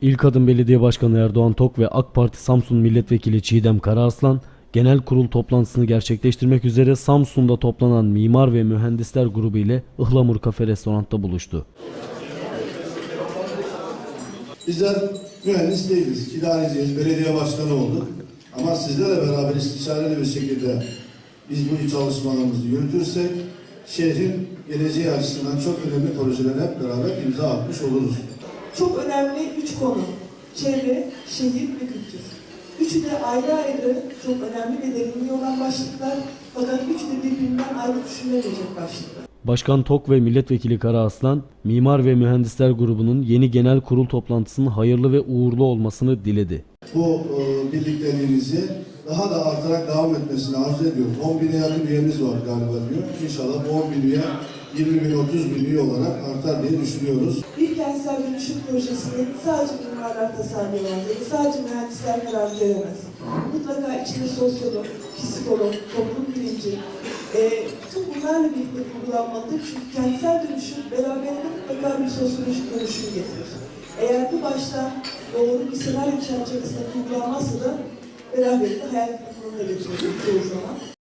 İlk Adım Belediye Başkanı Erdoğan Tok ve AK Parti Samsun Milletvekili Çiğdem Karaaslan, genel kurul toplantısını gerçekleştirmek üzere Samsun'da toplanan mimar ve mühendisler grubu ile Ihlamur Kafe Restorant'ta buluştu. Bizler mühendis değiliz, idareciyiz, belediye başkanı olduk. Ama sizlerle beraber istişareli bir şekilde biz bu çalışmalarımızı yürütürsek şehrin geleceği açısından çok önemli projelere hep beraber imza atmış oluruz. Çok önemli üç konu. Çevre, şehir ve kültür. Üçü de ayrı ayrı çok önemli ve derinliği olan başlıklar. Fakat üçü de birbirinden ayrı düşünülemeyecek başlıklar. Başkan Tok ve Milletvekili Karaaslan, Mimar ve Mühendisler grubunun yeni genel kurul toplantısının hayırlı ve uğurlu olmasını diledi. Bu e, birlikteliğimizi daha da artarak devam etmesini arzu ediyoruz. 10 bine yakın üyemiz var galiba diyor. İnşallah bu 10 bin üye 20 bin 30 bin üye olarak artar diye düşünüyoruz. Bir kentsel dönüşüm projesini sadece mimarlar tasarlayamaz sadece mühendisler karar veremez. Mutlaka içinde sosyolog, psikolog, toplum bilimci, e, bunlarla birlikte kurgulanmalıdır. Çünkü kentsel dönüşüm beraberinde mutlaka bir sosyolojik dönüşüm getirir. Eğer bu baştan doğru bir senaryo çerçevesinde kurgulanmazsa da beraberinde hayal kırıklığına getiriyor çoğu zaman.